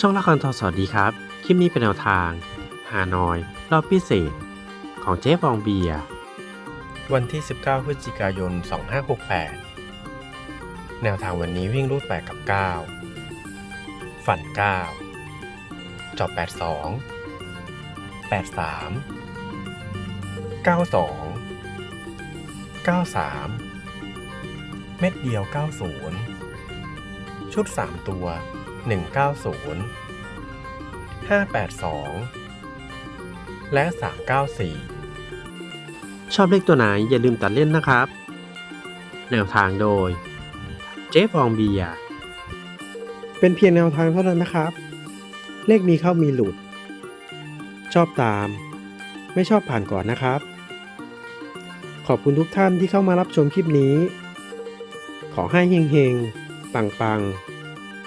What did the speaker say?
ช่องละครทอสวัสดีครับ คลิปนี้เป็นแนวทาง ฮานอย รอบพิเศษ ของเจ๊ฟองเบีย วันที่ 19 พฤศจิกายน 2568 แนวทางวันนี้วิ่งรูด8กับ 9 ฝัน 9 จอบ 82 83 92 93 เม็ดเดียว 90 ชุด 3 ตัว 190 582 และ 394 ชอบเลขตัวไหนอย่าลืมตัดเล่นนะครับ แนวทางโดย เจ๊ฟองเบียร์เป็นเพียงแนวทางเท่านั้นนะครับ เลขมีเข้ามีหลุด ชอบตาม ไม่ชอบผ่านก่อนนะครับ ขอบคุณทุกท่านที่เข้ามารับชมคลิปนี้ ขอให้เฮงๆ ปังๆ